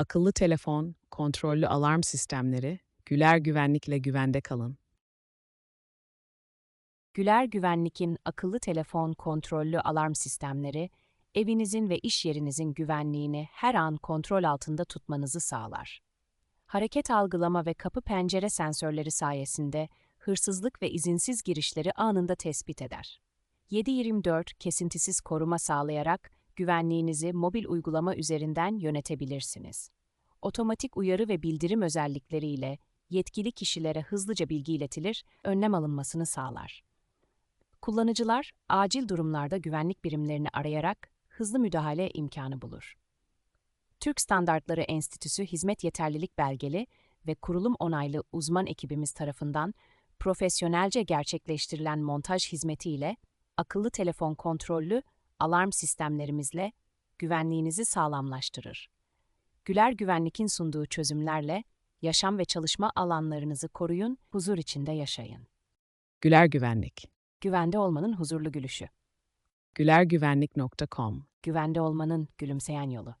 akıllı telefon, kontrollü alarm sistemleri, Güler Güvenlik'le güvende kalın. Güler Güvenlik'in akıllı telefon kontrollü alarm sistemleri, evinizin ve iş yerinizin güvenliğini her an kontrol altında tutmanızı sağlar. Hareket algılama ve kapı pencere sensörleri sayesinde hırsızlık ve izinsiz girişleri anında tespit eder. 7/24 kesintisiz koruma sağlayarak güvenliğinizi mobil uygulama üzerinden yönetebilirsiniz. Otomatik uyarı ve bildirim özellikleriyle yetkili kişilere hızlıca bilgi iletilir, önlem alınmasını sağlar. Kullanıcılar acil durumlarda güvenlik birimlerini arayarak hızlı müdahale imkanı bulur. Türk Standartları Enstitüsü hizmet yeterlilik belgeli ve kurulum onaylı uzman ekibimiz tarafından profesyonelce gerçekleştirilen montaj hizmetiyle akıllı telefon kontrollü alarm sistemlerimizle güvenliğinizi sağlamlaştırır. Güler Güvenlik'in sunduğu çözümlerle yaşam ve çalışma alanlarınızı koruyun, huzur içinde yaşayın. Güler Güvenlik. Güvende olmanın huzurlu gülüşü. gülergüvenlik.com Güvende olmanın gülümseyen yolu.